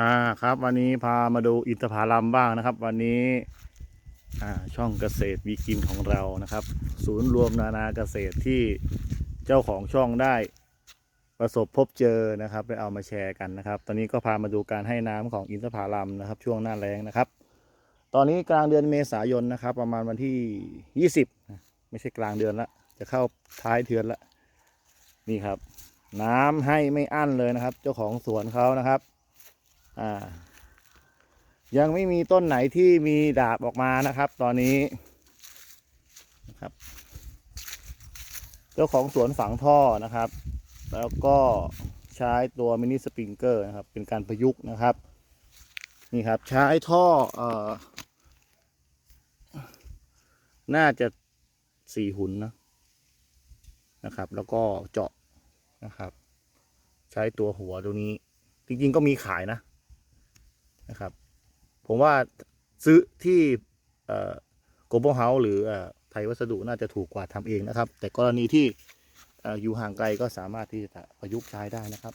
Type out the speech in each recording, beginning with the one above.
อ่าครับ วันนี้พามาดูอินทผลัมบ้างนะครับ วันนี้อ่าช่องเกษตรวีกินของเรานะครับ ศูนย์รวมนานาเกษตรที่เจ้าของช่องได้ประสบพบเจอนะครับได้เอามาแชร์กันนะครับ ตอนนี้ก็พามาดูการให้น้ำของอินทผลัมนะครับ ช่วงหน้าแล้งนะครับ ตอนนี้กลางเดือนเมษายนนะครับ ประมาณวันที่ 20 ไม่ใช่กลางเดือนละจะเข้าท้ายเดือนละนี่ครับ น้ำให้ไม่อั้นเลยนะครับ เจ้าของสวนเขานะครับ อ่า ยังไม่มีต้นไหนที่มีดาบออกมานะครับ ตอนนี้นะครับ เจ้าของสวนฝังท่อนะครับ แล้วก็ใช้ตัวมินิสปริงเกอร์นะครับ เป็นการประยุกต์นะครับ นี่ครับใช้ท่อเอ่อน่าจะสี่หุ่นนะนะครับ แล้วก็เจาะนะครับ ใช้ตัวหัวตัวนี้ จริงๆก็มีขายนะ นะครับ ผมว่าซื้อที่โกลบอลเฮาส์หรือเอ่อไทยวัสดุน่าจะถูกกว่าทำเองนะครับ แต่กรณีที่เอ่ออยู่ห่างไกลก็สามารถที่จะประยุกต์ใช้ได้นะครับ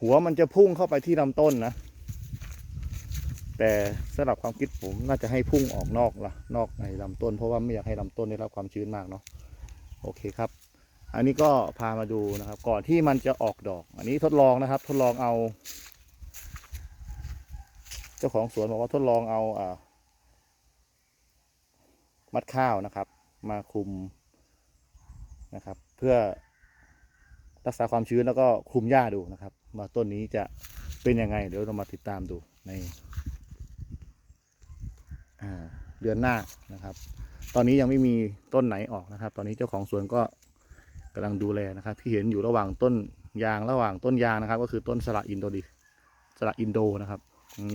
หัวมันจะพุ่งเข้าไปที่ลำต้นนะ แต่สำหรับความคิดผมน่าจะให้พุ่งออกนอกละนอกในลำต้น เพราะว่าไม่อยากให้ลำต้นได้รับความชื้นมากเนาะโอเคครับ อันนี้ก็พามาดูนะครับ ก่อนที่มันจะออกดอก อันนี้ทดลองนะครับ ทดลองเอา เจ้าของสวนบอกว่าทดลองเอาอ่ามัดข้าวนะครับ มาคุมนะครับ เพื่อรักษาความชื้นแล้วก็คุมหญ้าดูนะครับว่าต้นนี้จะเป็นยังไง เดี๋ยวเรามาติดตามดูในเดือนหน้านะครับ ตอนนี้ยังไม่มีต้นไหนออกนะครับ ตอนนี้เจ้าของสวนก็กำลังดูแลนะครับ ที่เห็นอยู่ระหว่างต้นยางระหว่างต้นยางนะครับ ก็คือต้นสละอินโดดีสละอินโดนะครับ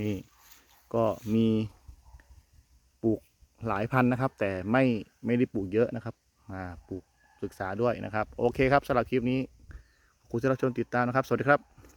นี่ ก็มีปลูกหลายพันนะครับ แต่ไม่ไม่ได้ปลูกเยอะนะครับมาปลูกศึกษาด้วยนะครับ โอเคครับสำหรับคลิปนี้ขอบคุณที่รับชมติดตามนะครับ สวัสดีครับ